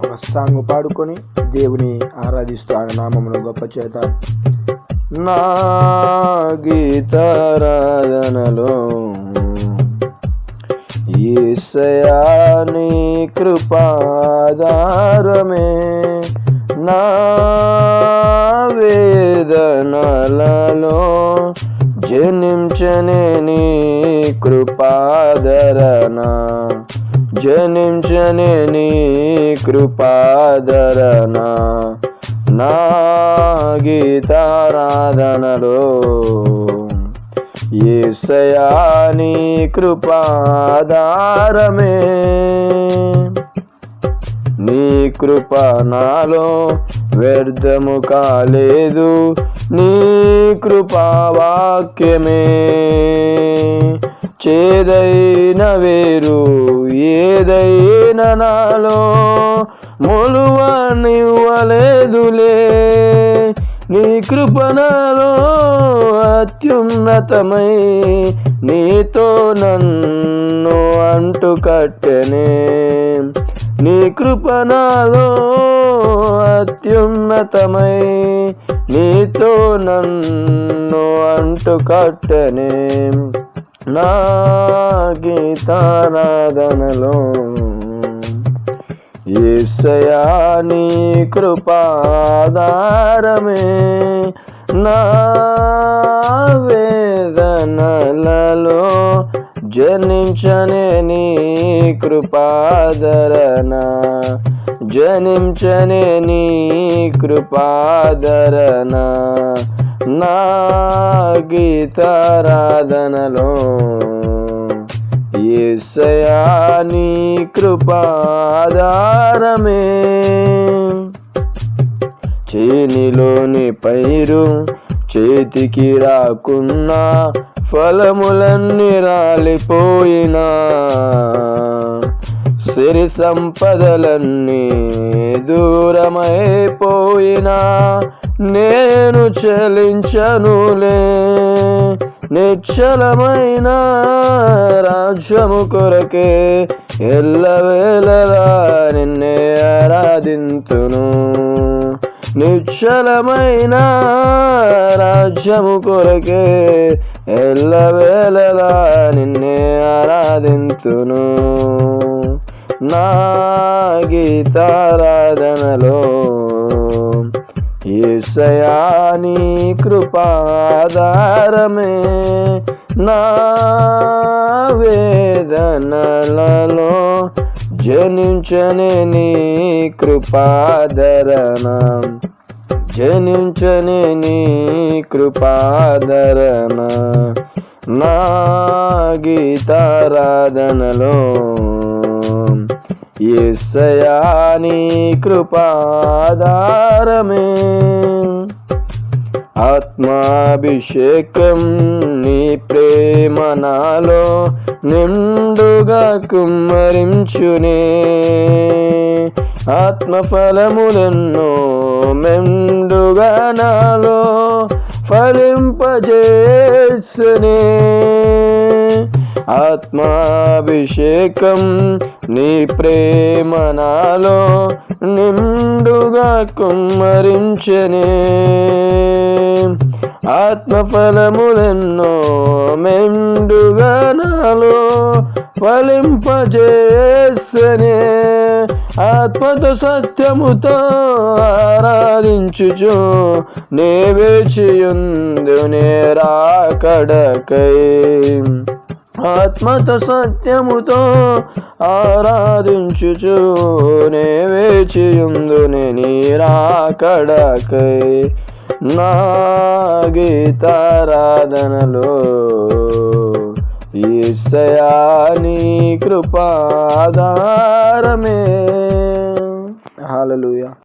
ఒక సాంగ్ పాడుకొని దేవుని ఆరాధిస్తూ ఆయన నామమును గొప్ప చేత. నా గీతారాధనలో ఈసయా నీ కృపాధారమే. నా వేదనలలో జనించనే నీ కృపాదరణ. జనించని నీ కృపాదరణ నా గీతారాధనలో. ఏసయా నీ కృపాధారమే. నీ కృప నాలో వ్యర్థము కాలేదు నీ కృపా వాక్యమే చేదైన వేరు ఏదైనా నాలో మొలువనివ్వలేదులే. నీ కృపణలో అత్యున్నతమై నీతో నన్ను అంటు కట్టెనే నీ కృపణలో అత్యున్నతమై నీతో నన్ను అంటు కట్టనే నా గీతారాధనలో ఏసయా నీ కృపాధారమే నా వేదనలలో జనించనే నీ కృపాదరణ జనించనే నీ కృపాదరణ. నా గీతారాధనలో ఏసయా నీ కృపాధారమే. చేనిలోని పైరు చేతికి రాకున్నా ఫలములన్నీ రాలిపోయినా. సిరి సంపదలన్నీ దూరమైపోయినా. నేను చలించనులే. నిశ్చలమైన రాజ్యము కొరకే ఎల్లవేళలా నిన్నే ఆరాధింతును. నిశ్చలమైన రాజ్యము కొరకే ఎల్లవేళలా నిన్నే ఆరాధింతును. నా గీతారాధనలో ఏసయాని కృపాధారమే నా వేదనలలో జనించని నీ కృపాధరణ జనించని నీ కృపాధరణ నా గీతారాధనలో ఏసయా కృపాధారమే. ఆత్మాభిషేకం నీ ప్రేమ నాలో నిండుగా కుమ్మరించునే. ఆత్మఫలములెన్నో మెండుగా నాలో ఫలింపజేసునే. ఆత్మాభిషేకం నీ ప్రేమ నాలో నిండుగా కుమ్మరించనే. ఆత్మఫలములెన్నో మెండుగా నాలో ఫలింపజేసనే. ఆత్మతో సత్యముతో ఆరాధించుచు నే వేచియుందు నే రాకడకై. ఆత్మతో సత్యముతో ఆరాధించుచు నే వేచియుందు నీరాకడకై నా గీతారాధనలో ఈసయా నీ కృపాదా